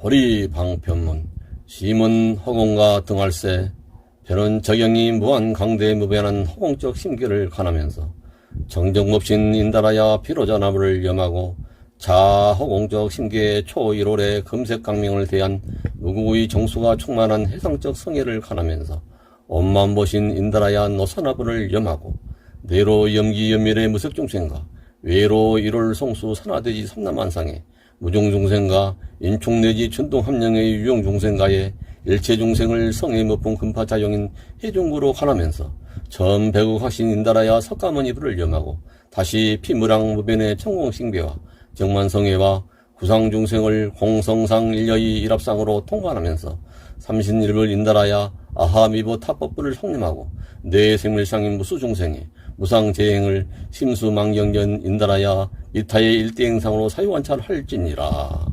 보리 방편문 시문 허공과 등할세 별은 적영이 무한 강대에 무변한 허공적 심기를 관하면서 정정법신 인다라야 비로자나무를 염하고 자허공적 심기의 초일월의 금색 강명을 대한 무구의 정수가 충만한 해상적 성애를 관하면서 엄만보신 인다라야 노사나부를 염하고 내로 염기염밀의 무색중생과 외로 일월 성수 산하대지 삼남한상에 무종중생과 인총 내지 천동함령의 유용중생과의 일체중생을 성에 못본 금파자용인 해중구로 관하면서 전 배국하신 인다라야 석가모니 불을 염하고 다시 피무랑 무변의 천공신배와 정만성애와 구상중생을 공성상 일여의 일합상으로 통관하면서 삼신일불 인다라야 아하미보 타법부를 성림하고 내 생물상인 무수중생에 무상재행을 심수망경전 인다라야 이타의 일대행상으로 사유관찰할지니라.